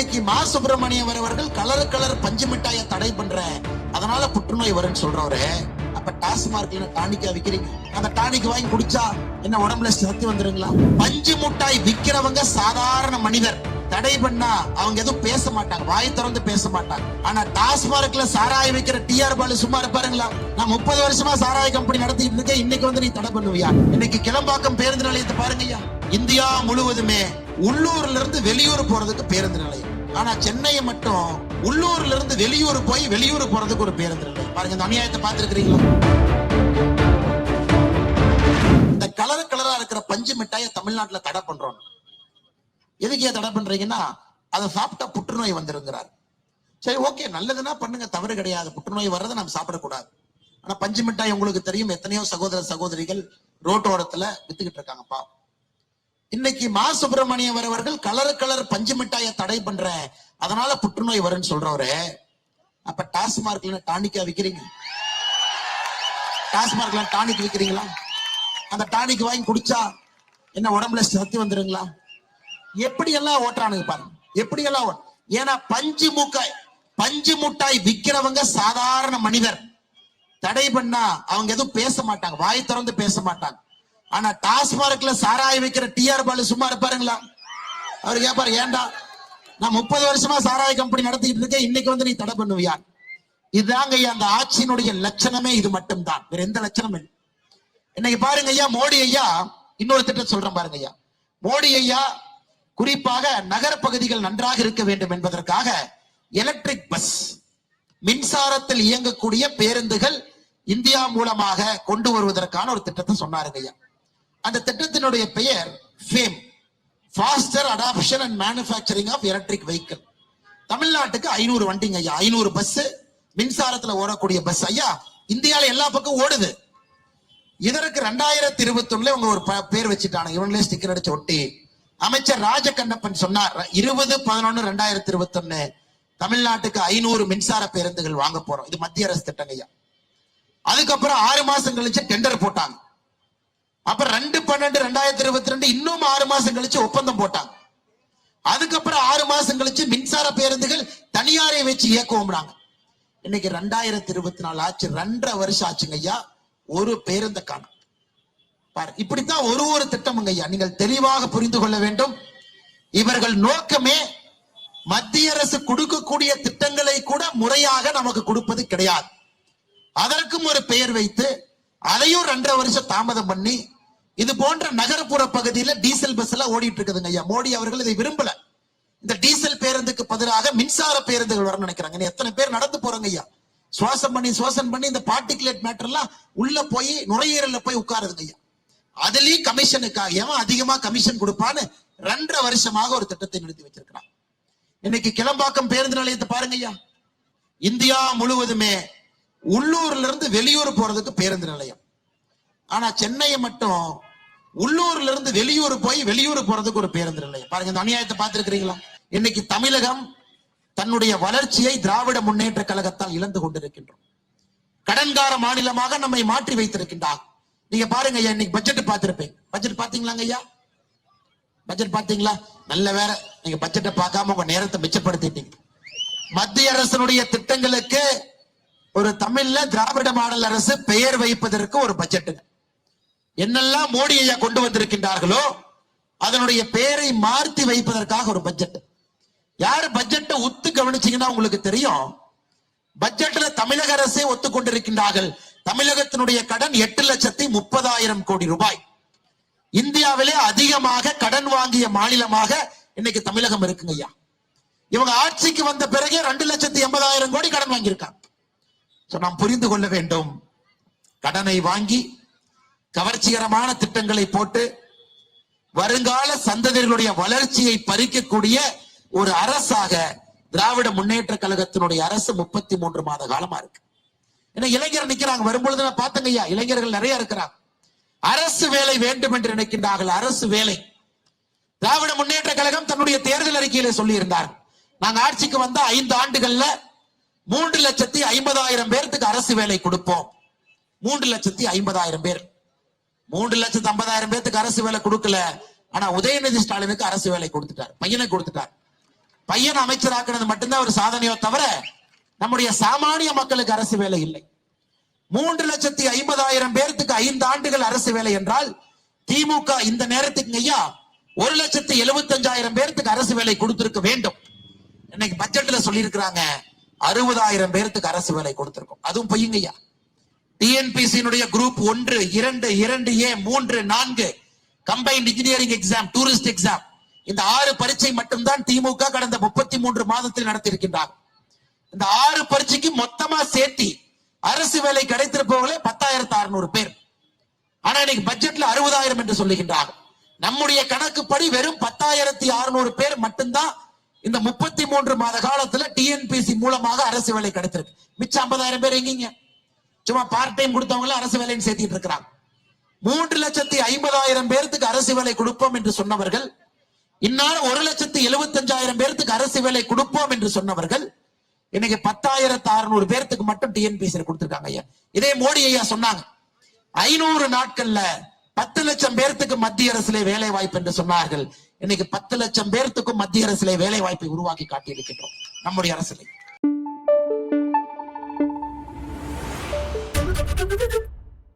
இன்னைக்கு மா சுப்பிரமணியம் அவர்கள் கலர் கலர் பஞ்சு மிட்டாய தடை பண்ற அதனால புற்றுநோய் வரும்னு சொல்றவரு. அப்ப டாஸ்மார்க்ல டானிக்கா விக்கிறீங்க? அந்த டானிக் வாங்கி குடிச்சா என்ன உடம்புல சக்தி வந்துருங்களா? பஞ்சு மிட்டாய் விக்கிறவங்க சாதாரண மனிதர். தடை பண்ணா அவங்க எதுவும் பேச மாட்டாங்க. வாய் திறந்து பேச மாட்டாங்க. ஆனா டாஸ்மார்க்ல சாராய விக்கிற டிஆர் பாலு சும்மா இருப்பாருங்களா? நான் முப்பது வருஷமா சாராய கம்பெனி நடத்திட்டு இருக்கேன். இன்னைக்கு வந்து நீ தடை பண்ணுவியா? இன்னைக்கு கிளம்பாக்கம் பேருந்து நிலையத்தை பாருங்கய்யா. இந்தியா முழுவதுமே உள்ளூர்ல இருந்து வெளியூர் போறதுக்கு பேருந்து நிலையம். ஆனா சென்னையை மட்டும் உள்ளூர்ல இருந்து வெளியூர் போய் வெளியூர் போறதுக்கு ஒரு பேருந்து இல்லை பாருங்க இந்த அநியாயத்தை பார்த்திருக்கிறீங்களா? இந்த கலர் கலரா இருக்கிற பஞ்சு மிட்டாயை தமிழ்நாட்டுல தடை பண்றோம். எதுக்கு ஏன் தடை பண்றீங்கன்னா அதை சாப்பிட்டா புற்றுநோய் வந்துருங்கிறார். சரி ஓகே நல்லதுன்னா பண்ணுங்க தவறு கிடையாது. புற்றுநோய் வர்றதை நம்ம சாப்பிடக்கூடாது. ஆனா பஞ்சு மிட்டாய் உங்களுக்கு தெரியும் எத்தனையோ சகோதர சகோதரிகள் ரோட்டோரத்துல வித்துக்கிட்டு இருக்காங்கப்பா. இன்னைக்கு மா சுப்பிரமணியம் அவர்கள் கலர் கலர் பஞ்சு மிட்டாயை தடை பண்ற அதனால புற்றுநோய் வரும்னு சொல்றவரு. அப்ப டாஸ்மார்க்ல டானிக்கா விக்கிறீங்க. டாஸ்மார்க்ல டானிக் விக்கிறீங்களா? அந்த டானிக் வாங்கி குடிச்சா என்ன உடம்புல சக்தி வந்துருங்களா? எப்படி எல்லாம் ஓட்டுறானுங்க பாருங்க. எப்படி எல்லாம் ஏன்னா பஞ்சு மூக்காய் பஞ்சு முட்டாய் விக்கிறவங்க சாதாரண மனிதர். தடை பண்ணா அவங்க எதுவும் பேச மாட்டாங்க. வாய் திறந்து பேச மாட்டாங்க. ஆனா டாஸ்மார்க்ல சாராய வைக்கிற டிஆர் பாலு சும்மா இருப்பாருங்களா? அவர் கேட்பாரு ஏன்டா நான் முப்பது வருஷமா சாராய கம்பெனி நடத்திட்டு இருக்கேன். இன்னைக்கு வந்து நீ தடை பண்ணுவியா? இதுதாங்க ஐயா அந்த ஆட்சியினுடைய லட்சணமே இது மட்டும்தான். வேற எந்த லட்சணமும் இல்லை. இன்னைக்கு பாருங்க ஐயா மோடி ஐயா இன்னொரு திட்டம் சொல்றேன் பாருங்க ஐயா. மோடி ஐயா குறிப்பாக நகர பகுதிகள் நன்றாக இருக்க வேண்டும் என்பதற்காக எலக்ட்ரிக் பஸ் மின்சாரத்தில் இயங்கக்கூடிய பேருந்துகள் இந்தியா மூலமாக கொண்டு வருவதற்கான ஒரு திட்டத்தை சொன்னாருங்க ஐயா. அந்த திட்டத்தினுடைய பெயர் FAME faster adoption and manufacturing of electric vehicle தமிழ்நாட்டுக்கு ஐநூறு வண்டிங்க ஐயா ஐநூறு பஸ் மின்சாரத்துல ஓடக்கூடிய பஸ் ஐயா இந்தியால எல்லா பக்கம் ஓடுது. இதற்கு ரெண்டாயிரத்தி இருபத்தி ஒண்ணுல இவங்க ஒரு ப- பேர் வச்சுட்டாங்க இவங்களே ஸ்டிக்கர் அடிச்சு ஒட்டி. அமைச்சர் ராஜகண்ணப்பன் சொன்னார் இருபது பதினொன்னு ரெண்டாயிரத்தி இருபத்தி ஒண்ணு தமிழ்நாட்டுக்கு ஐநூறு மின்சார பேருந்துகள் வாங்க போறோம். இது மத்திய அரசு திட்டங்க ஐயா. அதுக்கப்புறம் ஆறு மாசம் கழிச்சு டெண்டர் போட்டாங்க. அப்புறம் ரெண்டு பன்னெண்டு ரெண்டாயிரத்தி இருபத்தி ரெண்டு இன்னும் ஆறு மாசம் கழிச்சு ஒப்பந்தம் போட்டாங்க. அதுக்கப்புறம் ஆறு மாசம் கழிச்சு மின்சார பேருந்துகள் தனியாரை வச்சு இயக்குவோம்னாங்க. இன்னைக்கு ரெண்டாயிரத்தி இருபத்தி நாலு ஆச்சு ரெண்டரை வருஷம் ஆச்சுங்க ஐயா. ஒரு பேருந்த காணும். பாரு இப்படித்தான் ஒரு ஒரு திட்டமுங்க ஐயா. நீங்கள் தெளிவாக புரிந்து கொள்ள வேண்டும். இவர்கள் நோக்கமே மத்திய அரசு கொடுக்கக்கூடிய திட்டங்களை கூட முறையாக நமக்கு கொடுப்பது கிடையாது. அதற்கும் ஒரு பெயர் வைத்து அதையும் ரெண்டரை வருஷம் தாமதம் பண்ணி இது போன்ற நகர்ப்புற பகுதியில டீசல் பஸ் எல்லாம் ஓடிட்டு இருக்குதுங்க ஐயா. மோடி அவர்கள் இதை விரும்பல. இந்த டீசல் பேருந்துக்கு பதிலாக மின்சார பேருந்துகள் வரணும்னு நினைக்கிறாங்க. எத்தனை பேர் நடந்து போறாங்க ஐயா? சுவாசம் பண்ணி சுவாசம் பண்ணி இந்த பார்ட்டிகுலேட் மேட்டர் எல்லாம் உள்ள போய் நுரையீரல்ல போய் உட்காருதுங்க ஐயா. அதுலயும் கமிஷனுக்காக ஏன் அதிகமா கமிஷன் கொடுப்பான்னு ரெண்டரை வருஷமாக ஒரு திட்டத்தை நிறுத்தி வச்சிருக்கிறான். இன்னைக்கு கிளம்பாக்கம் பேருந்து நிலையத்தை பாருங்க ஐயா. இந்தியா முழுவதுமே உள்ளூர்ல இருந்து வெளியூர் போறதுக்கு பேருந்து நிலையம். ஆனா சென்னையை மட்டும் உள்ளூர்ல இருந்து வெளியூர் போய் வெளியூர் போறதுக்கு ஒரு பேருந்து நிலையம். பாருங்க இந்த அநியாயத்தை பார்த்திருக்கிறீங்களா? இன்னைக்கு தமிழகம் தன்னுடைய வளர்ச்சியை திராவிட முன்னேற்ற கழகத்தால் இழந்து கொண்டிருக்கின்றோம். கடன்கார மாநிலமாக நம்மை மாற்றி வைத்திருக்கின்றார். நீங்க பாருங்க ஐயா இன்னைக்கு பட்ஜெட் பார்த்திருப்பேன். பட்ஜெட் பாத்தீங்களாங்க ஐயா? பட்ஜெட் பாத்தீங்களா நல்ல வேற நீங்க பட்ஜெட்டை பார்க்காம உங்க நேரத்தை மிச்சப்படுத்திட்டீங்க. மத்திய அரசனுடைய திட்டங்களுக்கு ஒரு தமிழ்ல திராவிட மாடல் அரசு பெயர் வைப்பதற்கு ஒரு பட்ஜெட் என்னெல்லாம் மோடி ஐயா கொண்டு வந்திருக்கின்றார்களோ அதனுடைய பெயரை மாற்றி வைப்பதற்காக ஒரு பட்ஜெட் யாரு பட்ஜெட்டை ஒத்து கவனிச்சீங்கன்னா உங்களுக்கு தெரியும். பட்ஜெட்ல தமிழக அரசே ஒத்துக்கொண்டிருக்கின்றார்கள். தமிழகத்தினுடைய கடன் எட்டு லட்சத்தி முப்பதாயிரம் கோடி ரூபாய். இந்தியாவிலே அதிகமாக கடன் வாங்கிய மாநிலமாக இன்னைக்கு தமிழகம் இருக்குங்க ஐயா. இவங்க ஆட்சிக்கு வந்த பிறகு ரெண்டு லட்சத்தி எண்பதாயிரம் கோடி கடன் வாங்கியிருக்காங்க. நாம் புரிந்து கொள்ள வேண்டும். கடனை வாங்கி கவர்ச்சிகரமான திட்டங்களை போட்டு வருங்கால சந்ததிகளுடைய வளர்ச்சியை பறிக்கக்கூடிய ஒரு அரசாக திராவிட முன்னேற்ற கழகத்தினுடைய அரசு முப்பத்தி மூன்று மாத காலமா இருக்கு. ஏன்னா இளைஞர் நிக்கிறாங்க. வரும்பொழுது நான் பார்த்தங்க ஐயா இளைஞர்கள் நிறைய இருக்கிறாங்க. அரசு வேலை வேண்டும் என்று நினைக்கின்றார்கள். அரசு வேலை. திராவிட முன்னேற்ற கழகம் தன்னுடைய தேர்தல் அறிக்கையில சொல்லி இருந்தார் நாங்க ஆட்சிக்கு வந்த ஐந்து ஆண்டுகள்ல மூன்று லட்சத்தி ஐம்பதாயிரம் பேர்த்துக்கு அரசு வேலை கொடுப்போம். மூன்று லட்சத்தி ஐம்பதாயிரம் பேர். மூன்று லட்சத்தி ஐம்பதாயிரம் பேர்த்துக்கு அரசு வேலை கொடுக்கல. ஆனா உதயநிதி ஸ்டாலினுக்கு அரசு வேலை கொடுத்துட்டார். பையனை கொடுத்துட்டார். பையன் அமைச்சராக்குனது மட்டும்தான் ஒரு சாதனையோ தவிர நம்முடைய சாமானிய மக்களுக்கு அரசு வேலை இல்லை. மூன்று லட்சத்தி ஐம்பதாயிரம் பேர்த்துக்கு ஐந்து ஆண்டுகள் அரசு வேலை என்றால் திமுக இந்த நேரத்துக்கு ஐயா ஒரு லட்சத்தி எழுபத்தஞ்சாயிரம் பேர்த்துக்கு அரசு வேலை கொடுத்திருக்க வேண்டும். இன்னைக்கு பட்ஜெட்ல சொல்லியிருக்கிறாங்க அறுபதாயிரம் பேர்த்துக்கு அரசு வேலை கொடுத்திருக்கோம். அதுவும் பொய்யுங்கய்யா டிஎன்பிசியினுடைய குரூப் ஒன்று இரண்டு இரண்டு ஏ மூன்று நான்கு. Combined engineering exam tourist exam இந்த ஆறு பரீட்சை மட்டும்தான் திமுக கடந்த முப்பத்தி மூன்று மாதத்தில் நடத்தியிருக்கின்றார். இந்த ஆறு பரீட்சைக்கு மொத்தமா சேர்த்தி அரசு வேலை கிடைத்திருப்பவர்களே பத்தாயிரத்து அறுநூறு பேர். ஆனா இன்னைக்கு பட்ஜெட்ல அறுபதாயிரம் என்று சொல்லுகின்றார் நம்முடைய கணக்குப்படி வெறும் பத்தாயிரத்தி அறுநூறு பேர் மட்டும்தான் இந்த முப்பத்தி மூன்று மாத காலத்துல டிஎன்பிசி மூலமாக அரசு வேலை கிடைச்சிருக்கு மிச்சம் ஐம்பதாயிரம் பேர் எங்கீங்க? சும்மா பார்ட் டைம் கொடுத்தவங்கள அரசு வேலைன்னு சேர்த்திட்டு இருக்கிறாங்க. மூன்று லட்சத்தி ஐம்பதாயிரம் பேர்த்துக்கு அரசு வேலை கொடுப்போம் என்று சொன்னவர்கள் இந்நாள் ஒரு லட்சத்தி எழுபத்தஞ்சாயிரம் பேர்த்துக்கு அரசு வேலை கொடுப்போம் என்று சொன்னவர்கள் இன்னைக்கு பத்தாயிரத்து அறுநூறு பேர்த்துக்கு மட்டும் டிஎன்பிசி கொடுத்திருக்காங்க ஐயா. இதே மோடி ஐயா சொன்னாங்க ஐநூறு நாட்கள்ல பத்து லட்சம் பேர்த்துக்கு மத்திய அரசிலே வேலை வாய்ப்பு என்று சொன்னார்கள். இன்னைக்கு பத்து லட்சம் பேர்த்துக்கும் மத்திய அரசிலே வேலை வாய்ப்பை உருவாக்கி காட்டியிருக்கின்றோம். நம்முடைய அரசு